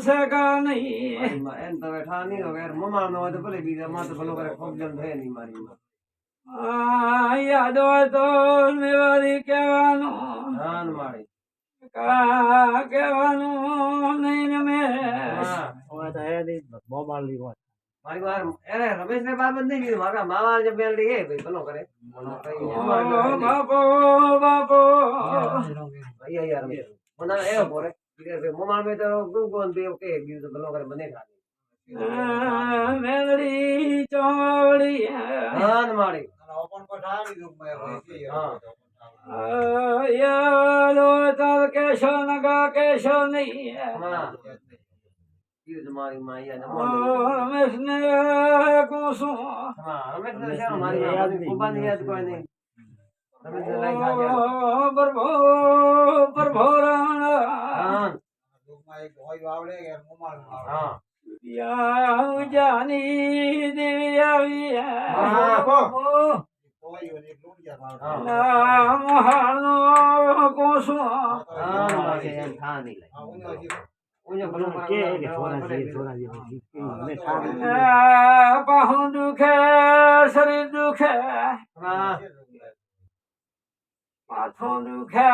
શકા નહીં મારી માં એમ તો બેઠા નહીં હોય મમા નો હોય તો ભલે બીજા માં તો ભલો કરે પ્રોબ્લેમ થાય નહીં મારી માં આ યાદ હોય તો મેવારી કહેવાનું હા ને મારી કા કહેવાનું નહીં ને મેં હા હવે તો એ નહીં મોબાઈલની વાત મારી વાર અરે રમેશ ને બાબત નહીં કીધું મારા મામા જે બેલ એ ભાઈ ભલો કરે બાપો બાપો અહીંયા યાર મને એવો પોરે મમાન મેં તો ગું ગું બે કે બીજું ભલો કરે મને ખાલી. મેલડી ચોળી હા. ને મારી. હા. યાલો તાર કેશો નગા કેશો નહીં હા. મારી માં રમેશ ને કુસુમ. હા રમેશ ને છે મારી યાદ કોઈ નહીં. રમેશ ને લાઈક ગયા. ઓ હા જાની દેવી આવી નામ હાનો કુસુમ હા મારી એમ થા નહીં લાઈક ઉજો ભલો કે કરે કે સોના જે સોના જે મેં ખાધું પાહું દુખે શરીર દુખે માથું દુખે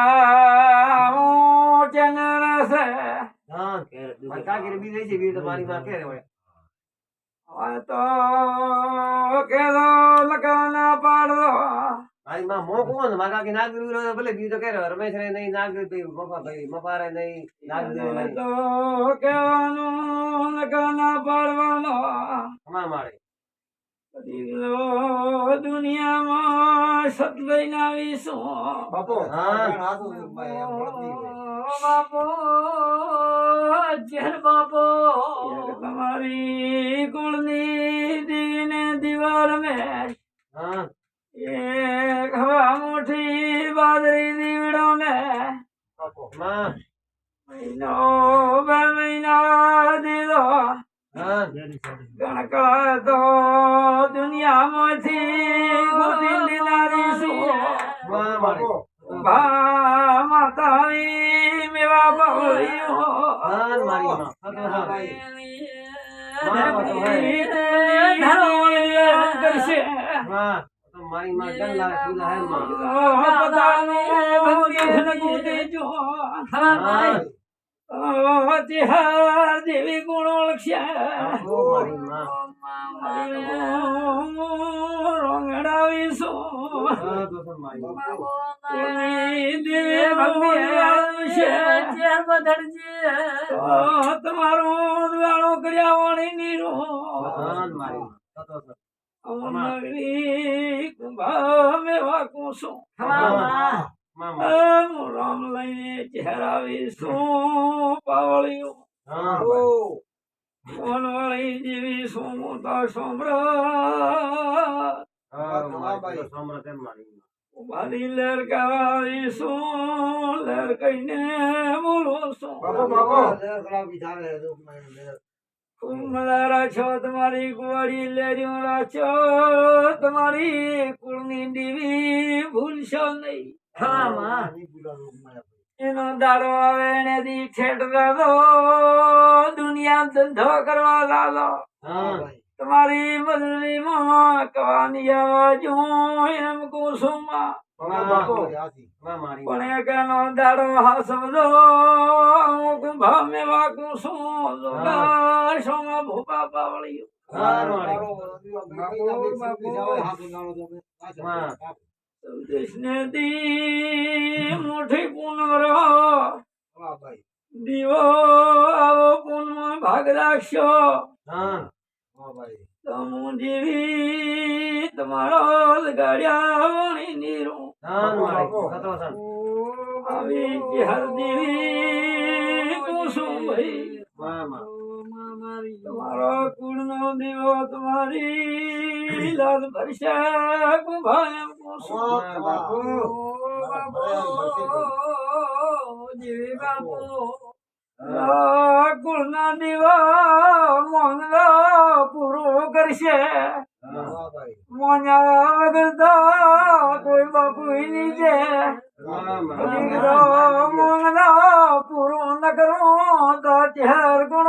ચેન રસે હા મારી કાકી બી રહી છે મારી માં કેરે હોય તો કેલો લગાના પાડો મારી માં મો કોણ મારા કાકી નાગરી રહ્યો ભલે બી તો કે રમેશ રે નહીં નાગરી ભાઈ મફા ભાઈ મફા રે નહીં નાગરી તો કેવાનું લગાના પાડવાનો. હમા મારે દુનિયામાં સત લઈને આવીશું હા. બાપો. જય બાપો. તમારી કુળની દીને દીવાર મેં. એક હવા મુઠી બાદરી દીવડો ને મહિનો બે મહિના દીધો. ગણકા તો દુનિયામાંથી ગોતી લીલારી શું? માતા મેવા ભા હા મારી માં મારી દેવી ગુણ ઓળખ્યા ઓ મારી માં તમારું વાળો કર્યા વાળી નીરો હા મારી માં તો તો તો. અમરી કુંભા મેવા કુસુમમાં માં હું રામ લઈને ચહેરાવીશું પાવળિયું હા સોનવાળી જેવી તો સાંભળે મારી. માં ઉભારી લહેર કહીને બોલો છું કુમલારા છો તમારી કુવાડી લેરીઓ રાચો તમારી કુળની દીવી ભૂલશો નહીં. એનો દાડો આવે ને દી ઠેઠ દાદો દુનિયા ધંધો કરવા લાલો હા તમારી મજૂરીમાં કવાની આવાજો એમ કુસુમમાં માં. મારી માં પણ એકનો દાડો હાસવલો અમુક ભામે વાકું શું જોગાશોમાં ભૂપા પાવળ્યું મુઠી પુનરો દીવો આવો પુન ભાગ રાખશો હા તમુ તમારો લગાડ્યા નીરું. હા મારી તો તો સન આવી ચિહર દેવી કુસુમ ભાઈ. માં માં તમારો કુળનો દીવો તમારી લાલ ભરશે કુંભાયમ કુસુમ. જીવી બાપુ. કુળના દીવા કરશે? મોના વગર તો કોઈ બાપુ નીચે